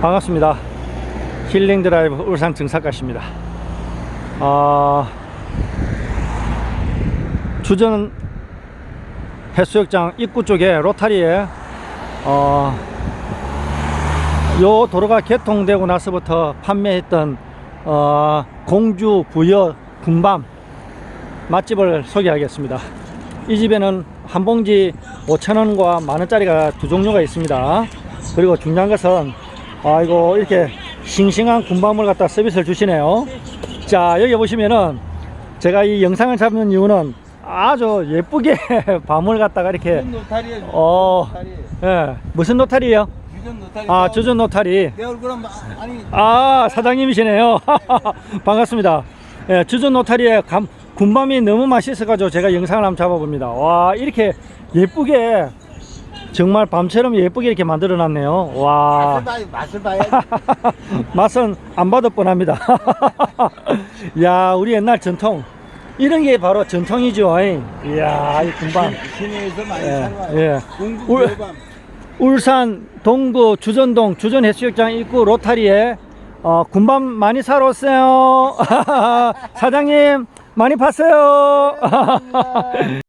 반갑습니다. 힐링 드라이브 울산 증사가십니다. 아, 주전 해수욕장 입구 쪽에 로타리에 어, 요 도로가 개통되고 나서부터 판매했던 어, 공주 부여 군밤 맛집을 소개하겠습니다. 이 집에는 한 봉지 5,000원과 만원짜리가 두 종류가 있습니다. 그리고 중요한 것은 아이고 이렇게 싱싱한 군밤을 갖다 서비스를 주시네요. 자 여기 보시면은 제가 이 영상을 잡는 이유는 아주 예쁘게 밤을 갖다가 이렇게 노타리에 어, 노타리. 예, 무슨 노타리. 아, 주전. 내 얼굴은 아니 아, 사장님이시네요. 반갑습니다. 예, 주전 감, 군밤이 너무 맛있어가지고 제가 영상을 한번 잡아봅니다. 와, 이렇게 예쁘게, 정말 밤처럼 예쁘게 이렇게 만들어 놨네요. 와. 맛을 봐야. 맛은 안 봐도 뻔합니다. 야, 우리 옛날 전통. 이런 게 바로 전통이죠. 이야, 이 군밤. 시내에서 많이 예. 예. 공주 울-. 울산 동구 주전동 주전해수욕장 입구 로타리에 어, 군밤 많이 사러 오세요. 사장님 많이 파세요.